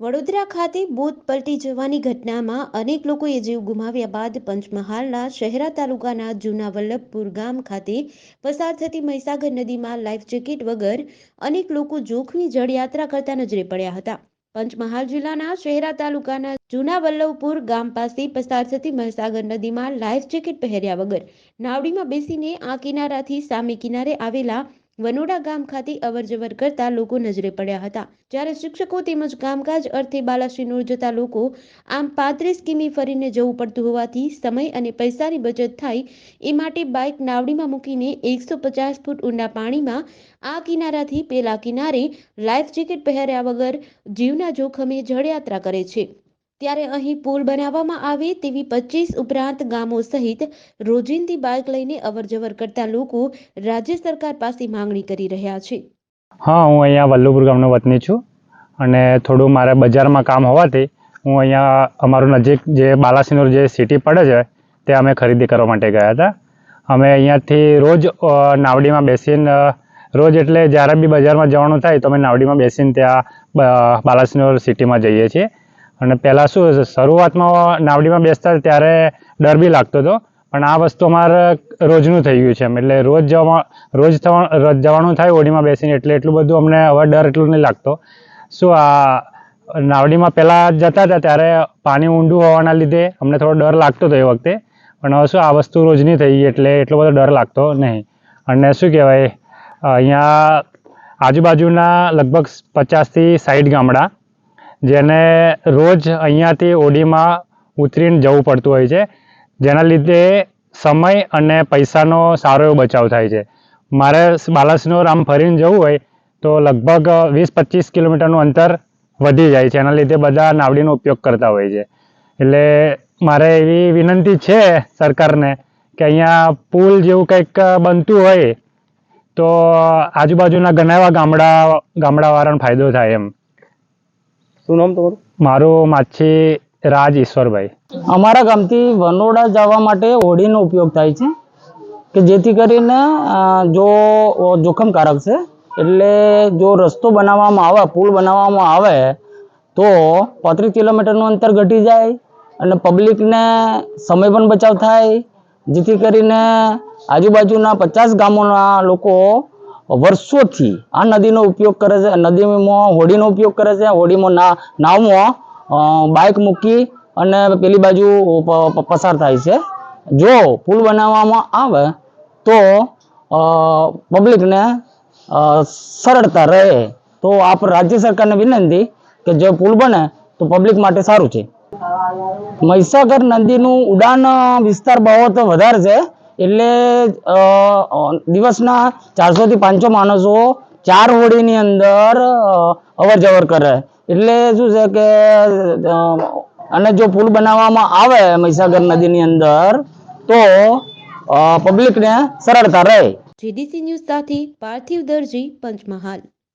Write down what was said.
વડોદરા ખાતે બોટ પલટી જવાની ઘટનામાં અનેક લોકોએ જીવ ગુમાવ્યા બાદ પંચમહાલના શહેરા તાલુકાના જૂના વલ્લભપુર ગામ ખાતે પસાર થતી મહીસાગર નદીમાં લાઈફ જેકેટ વગર અનેક લોકો જોખમી જળયાત્રા કરતા નજરે પડ્યા હતા. પંચમહાલ જિલ્લાના શહેરા તાલુકાના જૂના વલ્લભપુર ગામ પાસે પસાર થતી મહીસાગર નદીમાં લાઈફ જેકેટ પહેર્યા વગર નાવડીમાં બેસીને આ કિનારાથી સામે કિનારે આવેલા વનોડા ગામ ખાતે અવરજવર કરતા લોકો નજરે પડ્યા હતા. જ્યારે શિક્ષકો તેમજ કામકાજ અર્થે બાલાશ્રીનોર જતા લોકો આમ પાંત્રીસ કિમી ફરીને જવું પડતું હોવાથી સમય અને પૈસાની બચત થાય એ માટે બાઇક નાવડીમાં મૂકીને એકસો પચાસ ફૂટ ઊંડા પાણીમાં આ કિનારાથી પેલા કિનારે લાઈફ જેકેટ પહેર્યા વગર જીવના જોખમે જળયાત્રા કરે છે. ત્યારે અહીં પુલ બનાવવામાં આવે તેવી પચીસ ઉપરાંત ગામો સહિત રોજિંદી બાઇક લઈને અવરજવર કરતા લોકો રાજ્ય સરકાર પાસે માંગણી કરી રહ્યા છે. હા, હું અહીંયા વલ્લુપુર ગામનો વતની છું અને થોડું મારે બજારમાં કામ હોવાથી હું અહીંયા અમારું નજીક જે બાલાસિનોર જે સિટી પડે છે, તે અમે ખરીદી કરવા માટે ગયા હતા. અમે અહીંયાથી રોજ નાવડીમાં બેસીને રોજ એટલે જ્યારે બી બજારમાં જવાનું થાય તો અમે નાવડીમાં બેસીને ત્યાં બાલાસિનોર સિટીમાં જઈએ છીએ. અને પહેલાં શું શરૂઆતમાં નાવડીમાં બેસતા ત્યારે ડર બી લાગતો હતો, પણ આ વસ્તુ અમારે રોજનું થઈ ગયું છે એમ. એટલે રોજ જવા, રોજ થવા જવાનું થાય, ઓડીમાં બેસીને, એટલે એટલું બધું અમને હવે ડર એટલું નહીં લાગતો. શું આ નાવડીમાં પહેલાં જતા હતા, ત્યારે પાણી ઊંડું હોવાના લીધે અમને થોડો ડર લાગતો હતો એ વખતે, પણ હવે શું આ વસ્તુ રોજની થઈ ગઈ, એટલે એટલો બધો ડર લાગતો નહીં. અને શું કહેવાય, અહીંયા આજુબાજુના લગભગ પચાસથી સાઠ ગામડા જેને રોજ અહીંયાથી ઓડીમાં ઉતરીને જવું પડતું હોય છે. જેના લીધે સમય અને પૈસાનો સારો એવો બચાવ થાય છે. મારે બાલાસિનોર આમ ફરીને જવું હોય તો લગભગ વીસ પચીસ કિલોમીટરનું અંતર વધી જાય છે. એના લીધે બધા નાવડીનો ઉપયોગ કરતા હોય છે. એટલે મારે એવી વિનંતી છે સરકારને કે અહીંયા પુલ જેવું કંઈક બનતું હોય તો આજુબાજુના ઘણા એવા ગામડા, ગામડાવાળાને ફાયદો થાય એમ. શું નામ તમારું? મારું માછી રાજ ઈશ્વરભાઈ. અમારા ગામથી વનોડા જવા માટે હોડીનો ઉપયોગ થાય છે કે જેથી કરીને જો જોખમકારક છે એટલે જો રસ્તો બનાવવામાં આવે પુલ બનાવવામાં આવે તો પાંત્રીસ કિલોમીટરનું અંતર ઘટી જાય અને પબ્લિકને સમય પણ બચાવ થાય જેથી કરીને આજુબાજુના પચાસ ગામોના લોકો વર્ષોથી આ નદીનો ઉપયોગ કરે છે. નદીમાં હોડીનો ઉપયોગ કરે છે. હોડીમાં ના, નાવમાં બાઇક મૂકી અને પેલી બાજુ પસાર થાય છે. જો પુલ બનાવવામાં આવે તો પબ્લિકને સરળતા રહે. તો આપ રાજ્ય સરકારને વિનંતી કે જો પુલ બને તો પબ્લિક માટે સારું છે. મહીસાગર નદીનું ઉડાન વિસ્તાર બહુ વધારે છે. એટલે દિવસના ચારસો થી પાંચસો માણસો ચાર હોડીની અંદર અવર જવર કરે. એટલે શું છે કે અને જો પુલ બનાવવામાં આવે મહીસાગર નદીની અંદર, તો પબ્લિકને સરળતા રહે. જીડીસી ન્યૂઝ સાથે પાર્થિવ દરજી, પંચમહાલ.